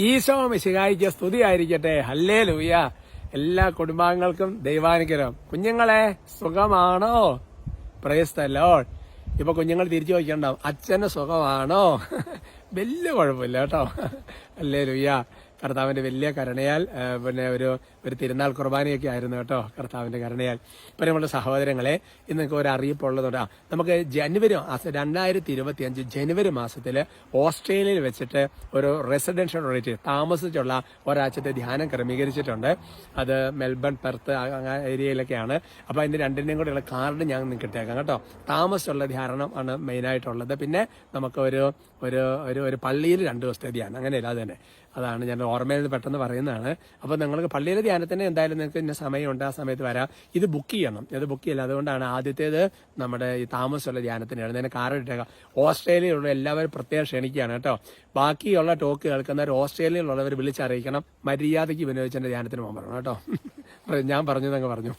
ഈശോ മിശിഹായിക്ക് സ്തുതിയായിരിക്കട്ടെ. ഹല്ലേ ലൂയ എല്ലാ കുടുംബാംഗങ്ങൾക്കും ദൈവാനുഗ്രഹം. കുഞ്ഞുങ്ങളെ സുഖമാണോ? പ്രയസ്തല്ലോ ഇപ്പൊ കുഞ്ഞുങ്ങൾ തിരിച്ചു ചോദിക്കണ്ടാവും. അച്ഛന് സുഖമാണോ? വലിയ കുഴപ്പമില്ല കേട്ടോ. അല്ലേ ലുയ്യ കർത്താവിന്റെ വലിയ കരുണയാൽ പിന്നെ ഒരു ഒരു തിരുനാൾ കുർബാനയൊക്കെ ആയിരുന്നു കേട്ടോ കർത്താവിന്റെ കരുണയാൽ. ഇപ്പൊ നമ്മുടെ സഹോദരങ്ങളെ ഇന്ന് നിങ്ങൾക്ക് ഒരു അറിയിപ്പുള്ളതുകൊണ്ട് ആ, നമുക്ക് ജനുവരി മാസം രണ്ടായിരത്തി ഇരുപത്തി അഞ്ച് ജനുവരി മാസത്തിൽ ഓസ്ട്രേലിയയിൽ വെച്ചിട്ട് ഒരു റെസിഡൻഷ്യൽ റേറ്റ് താമസിച്ചുള്ള ഒരാഴ്ചത്തെ ധ്യാനം ക്രമീകരിച്ചിട്ടുണ്ട്. അത് മെൽബൺ പെർത്ത് ഏരിയയിലൊക്കെയാണ്. അപ്പൊ അതിന്റെ രണ്ടിനെയും കൂടെയുള്ള കാർഡ് ഞാൻ നിങ്ങൾക്ക് ഇട്ടേക്കാം കേട്ടോ. താമസിച്ചുള്ള ധ്യാനം ആണ് മെയിനായിട്ടുള്ളത്. പിന്നെ നമുക്ക് ഒരു ഒരു ഒരു ഒരു പള്ളിയിൽ രണ്ട് ദിവസത്തെ ധ്യാനം. അങ്ങനെയല്ല അത് തന്നെ. അതാണ് ഞാൻ ഓർമ്മയിൽ പെട്ടെന്ന് പറയുന്നതാണ്. അപ്പോൾ നിങ്ങൾക്ക് പള്ളിയിലെ ധ്യാനത്തിന് എന്തായാലും നിങ്ങൾക്ക് ഇന്ന സമയമുണ്ട് ആ സമയത്ത് വരാം. ഇത് ബുക്ക് ചെയ്യണം. ഇത് ബുക്ക് ചെയ്യില്ല. അതുകൊണ്ടാണ് ആദ്യത്തേത് നമ്മുടെ ഈ താമസമുള്ള ധ്യാനത്തിനാണ് ഞാൻ കാറ് ഇട്ടേക്കാം. ഓസ്ട്രേലിയയിലുള്ള എല്ലാവരും പ്രത്യേകം ക്ഷണിക്കുകയാണ് കേട്ടോ. ബാക്കിയുള്ള ടോക്ക് കേൾക്കുന്നവർ ഓസ്ട്രേലിയയിലുള്ളവർ വിളിച്ചറിയിക്കണം. മര്യാദയ്ക്ക് വിനിയോഗിച്ചതിന്റെ ധ്യാനത്തിന് പോകാൻ പറഞ്ഞു കേട്ടോ. ഞാൻ പറഞ്ഞതങ്ങ് പറഞ്ഞു.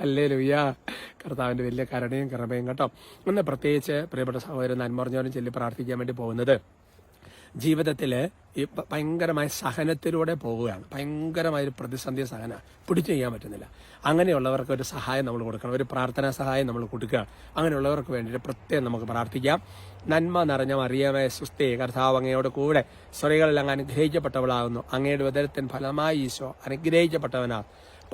അല്ലേ ലുയ്യ കർത്താവിന്റെ വലിയ കരുണയും കൃപയും കേട്ടോ. ഒന്ന് പ്രത്യേകിച്ച് പ്രിയപ്പെട്ട സഹോദരൻ നന്മറിഞ്ഞവരും ചൊല്ലി പ്രാർത്ഥിക്കാൻ വേണ്ടി പോകുന്നത് ജീവിതത്തിൽ ഈ ഭയങ്കരമായ സഹനത്തിലൂടെ പോവുകയാണ്. ഭയങ്കരമായ ഒരു പ്രതിസന്ധി സഹന പിടിച്ചു ചെയ്യാൻ പറ്റുന്നില്ല. അങ്ങനെയുള്ളവർക്ക് ഒരു സഹായം നമ്മൾ കൊടുക്കണം. ഒരു പ്രാർത്ഥനാ സഹായം നമ്മൾ കൊടുക്കുക. അങ്ങനെയുള്ളവർക്ക് വേണ്ടിയിട്ട് പ്രത്യേകം നമുക്ക് പ്രാർത്ഥിക്കാം. നന്മ നിറഞ്ഞ മറിയമേ സുസ്ഥി കർത്താവ് അങ്ങയോട് കൂടെ സ്ത്രീകളിൽ അങ്ങ് അനുഗ്രഹിക്കപ്പെട്ടവളാകുന്നു. അങ്ങയുടെ ഉദരത്തിൻ ഫലമായി ഈശോ അനുഗ്രഹിക്കപ്പെട്ടവനാ.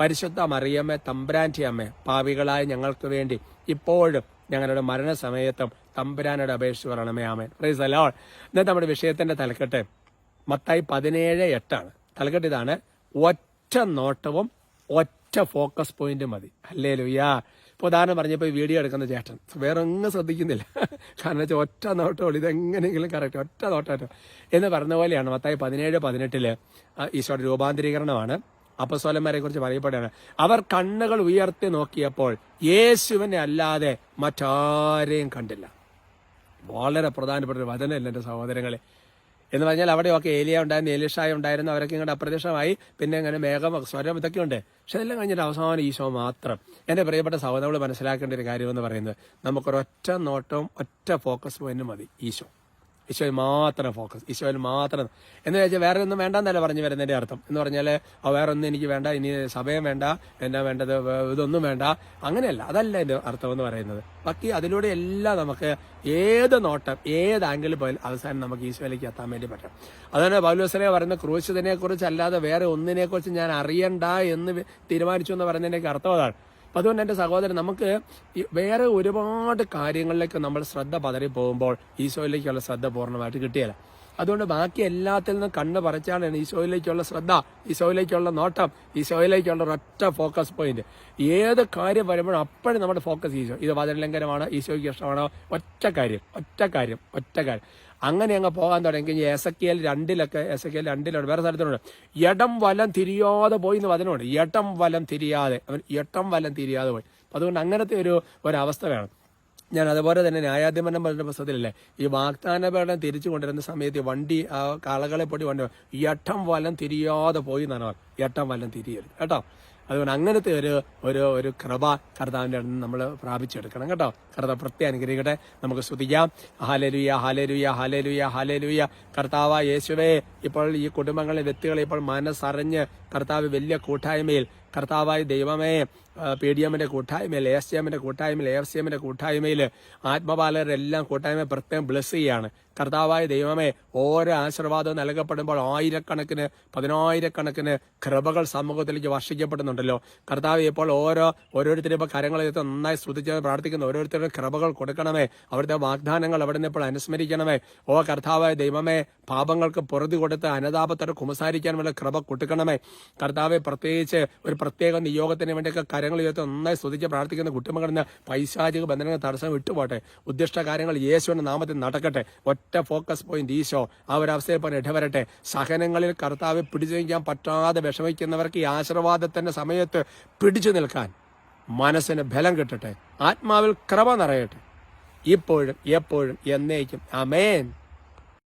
പരിശുദ്ധ മറിയമ്മ തമ്പ്രാന്റി അമ്മ പാവികളായ ഞങ്ങൾക്ക് വേണ്ടി ഇപ്പോഴും ഞങ്ങളുടെ മരണസമയത്തും തമ്പുരാനോട് അപേക്ഷിച്ച് പറയണമേ ആമേ പ്രൈസ് അലോൾ ഇന്നത്തെ നമ്മുടെ വിഷയത്തിന്റെ തലക്കെട്ട് മത്തായി പതിനേഴ് എട്ടാണ്. തലക്കെട്ട് ഇതാണ് ഒറ്റ നോട്ടവും ഒറ്റ ഫോക്കസ് പോയിന്റും മതി. അല്ലേ ലുയ്യാ ഇപ്പൊ ഉദാഹരണം പറഞ്ഞപ്പോൾ വീഡിയോ എടുക്കുന്ന ചേട്ടൻ. വേറെ ഒന്നും ശ്രദ്ധിക്കുന്നില്ല. കാരണം വെച്ചാൽ ഒറ്റ നോട്ടമുള്ളൂ. ഇതെങ്ങനെയെങ്കിലും കറക്റ്റ് ഒറ്റ നോട്ടം എന്ന് പറഞ്ഞ പോലെയാണ് മത്തായി പതിനേഴ് പതിനെട്ടിൽ ഈശോയുടെ രൂപാന്തരീകരണമാണ്. അപ്പസ്വലന്മാരെ കുറിച്ച് പറയപ്പെടുകയാണ്. അവർ കണ്ണുകൾ ഉയർത്തി നോക്കിയപ്പോൾ യേശുവിനെ അല്ലാതെ മറ്റാരെയും കണ്ടില്ല. വളരെ പ്രധാനപ്പെട്ട ഒരു വചനമല്ല എന്റെ സഹോദരങ്ങളെ? എന്ന് പറഞ്ഞാൽ അവിടെയൊക്കെ ഏലിയ ഉണ്ടായിരുന്നു ഏലിഷായ ഉണ്ടായിരുന്നു അവരൊക്കെ ഇങ്ങോട്ട് അപ്രത്യക്ഷമായി. പിന്നെ ഇങ്ങനെ മേഘം സ്വരം ഇതൊക്കെ ഉണ്ട്. പക്ഷെ എല്ലാം കഴിഞ്ഞിട്ട് അവസാനം ഈശോ മാത്രം. എന്റെ പ്രിയപ്പെട്ട സഹോദരങ്ങൾ മനസ്സിലാക്കേണ്ട ഒരു കാര്യം എന്ന് പറയുന്നത് നമുക്കൊരൊറ്റ നോട്ടവും ഒറ്റ ഫോക്കസ് പോയിന്റും മതി ഈശോ. ഈശോയിൽ മാത്രം ഫോക്കസ് ഈശോയിൽ മാത്രം. എന്ന് വെച്ചാൽ വേറെ ഒന്നും വേണ്ടെന്നല്ല പറഞ്ഞു വരുന്നതിന്റെ അർത്ഥം. എന്ന് പറഞ്ഞാൽ വേറെ ഒന്നും എനിക്ക് വേണ്ട ഇനി സഭയം വേണ്ട എന്നാ വേണ്ടത് ഇതൊന്നും വേണ്ട. അങ്ങനെയല്ല. അതല്ല എന്റെ അർത്ഥം എന്ന് പറയുന്നത്. ബാക്കി അതിലൂടെ എല്ലാം നമുക്ക് ഏത് നോട്ടം ഏത് ആംഗിളിൽ പോയാലും അവസാനം നമുക്ക് ഈശോയിലേക്ക് എത്താൻ വേണ്ടി പറ്റും. അതാണ് പൗലോസനെ പറയുന്ന ക്രൂശിതനെ കുറിച്ച് അല്ലാതെ വേറെ ഒന്നിനെ കുറിച്ച് ഞാൻ അറിയണ്ട എന്ന് തീരുമാനിച്ചു എന്ന് പറയുന്നതിന്റെ അർത്ഥം അതാണ്. അപ്പൊ അതുകൊണ്ട് എന്റെ സഹോദരൻ നമുക്ക് വേറെ ഒരുപാട് കാര്യങ്ങളിലേക്ക് നമ്മൾ ശ്രദ്ധ പതറി പോകുമ്പോൾ ഈശോയിലേക്കുള്ള ശ്രദ്ധ പൂർണമായിട്ട് കിട്ടിയല്ല അതുകൊണ്ട് ബാക്കി എല്ലാത്തിൽ നിന്നും കണ്ണ് പറിച്ചാണ് ഈശോയിലേക്കുള്ള ശ്രദ്ധ ഈശോയിലേക്കുള്ള നോട്ടം ഈശോയിലേക്കുള്ള ഒരൊറ്റ ഫോക്കസ് പോയിന്റ് ഏത് കാര്യം വരുമ്പോഴും അപ്പോഴും നമ്മുടെ ഫോക്കസ് ഈശോ. ഇത് വചനലംഘനമാണ് ഈശോയ്ക്ക് ഇഷ്ടമാണോ? ഒറ്റ കാര്യം ഒറ്റ കാര്യം ഒറ്റ കാര്യം. അങ്ങനെ അങ്ങ് പോകാൻ തുടങ്ങി. എസ് എൽ രണ്ടിലൊക്കെ എസ് എൽ രണ്ടിലുണ്ട് വേറെ സ്ഥലത്തുണ്ട് ഇടം വലം തിരിയാതെ പോയി എന്ന് വചനമുണ്ട്. ഇടം വലം തിരിയാതെ. അവൻ ഇടം വലം തിരിയാതെ പോയി. അതുകൊണ്ട് അങ്ങനത്തെ ഒരു ഒരവസ്ഥ വേണം. ഞാൻ അതുപോലെ തന്നെ ന്യായാധിപനം പറഞ്ഞ പുസ്തകത്തിലല്ലേ ഈ വാഗ്ദാന പേടം തിരിച്ചു കൊണ്ടിരുന്ന സമയത്ത് വണ്ടി ആ കാളകളെ പൊടി വണ്ടി എട്ടം വലം തിരിയാതെ പോയി എന്നാണ്. എട്ടം വലം തിരിയരുത് കേട്ടോ? അതുകൊണ്ട് അങ്ങനത്തെ ഒരു ഒരു ഒരു കൃപ കർത്താവിന്റെ അടുത്ത് നമ്മൾ പ്രാപിച്ചെടുക്കണം കേട്ടോ? കർത്താവ് പ്രത്യേകം അനുഗ്രഹിക്കട്ടെ. നമുക്ക് സ്തുതിക്കാം. ഹാലലുയ ഹാലലുയ ഹാലലുയ ഹാലലുയ കർത്താവ യേശുവേ ഇപ്പോൾ ഈ കുടുംബങ്ങളിലെ വ്യക്തികളെ ഇപ്പോൾ മനസ്സറിഞ്ഞ് കർത്താവ് വലിയ കൂട്ടായ്മയിൽ കർത്താവായ ദൈവമേ പി ഡി എമ്മിന്റെ കൂട്ടായ്മയിൽ എസ് ഡി എമ്മിന്റെ കൂട്ടായ്മയിൽ എഫ് സി എമ്മിന്റെ കൂട്ടായ്മയിൽ ആത്മപാലകരെല്ലാം കൂട്ടായ്മ പ്രത്യേകം ബ്ലസ് ചെയ്യാണ്. കർത്താവായ ദൈവമേ ഓരോ ആശീർവാദവും നൽകപ്പെടുമ്പോൾ ആയിരക്കണക്കിന് പതിനായിരക്കണക്കിന് കൃപകൾ സമൂഹത്തിലേക്ക് വർഷിക്കപ്പെടുന്നുണ്ടല്ലോ. കർത്താവ് ഇപ്പോൾ ഓരോ ഓരോരുത്തരും ഇപ്പോൾ കരങ്ങളെടുത്ത് നന്നായി സ്തുതിച്ച് പ്രാർത്ഥിക്കുന്ന. ഓരോരുത്തരുടെ കൃപകൾ കൊടുക്കണമേ. അവിടുത്തെ വാഗ്ദാനങ്ങൾ അവിടെ നിന്ന് ഇപ്പോൾ അനുസ്മരിക്കണമേ. ഓ കർത്താവായ ദൈവമേ പാപങ്ങൾക്ക് പുറത്തു കൊടുത്ത് അനുതാപത്തോടെ കുമസാരിക്കാൻ വേണ്ട കൃപ കൊടുക്കണമേ. കർത്താവെ പ്രത്യേകിച്ച് ഒരു പ്രത്യേക നിയോഗത്തിന് വേണ്ടിയൊക്കെ കരങ്ങൾ ഉയർത്തി നന്നായി സ്തുതിച്ച് പ്രാർത്ഥിക്കുന്ന കുട്ടിമകളിൽ നിന്ന് പൈശാചിക ബന്ധനങ്ങൾ തടസ്സം വിട്ടുപോട്ടെ. ഉദ്ദിഷ്ട കാര്യങ്ങൾ യേശുവിന്റെ നാമത്തിൽ നടക്കട്ടെ. ഫോക്കസ് പോയിന്റ് ഈശോ ആ ഒരു അവസ്ഥയിൽ ഇടവരട്ടെ സഹനങ്ങളിൽ കർത്താവ് പിടിച്ചു നിൽക്കാൻ പറ്റാതെ വിഷമിക്കുന്നവർക്ക് ഈ ആശീർവാദത്തിന്റെ സമയത്ത് പിടിച്ചു നിൽക്കാൻ മനസ്സിന് ബലം കിട്ടട്ടെ ആത്മാവിൽ ക്രമ നിറയട്ടെ ഇപ്പോഴും എപ്പോഴും എന്നേക്കും. അമേൻ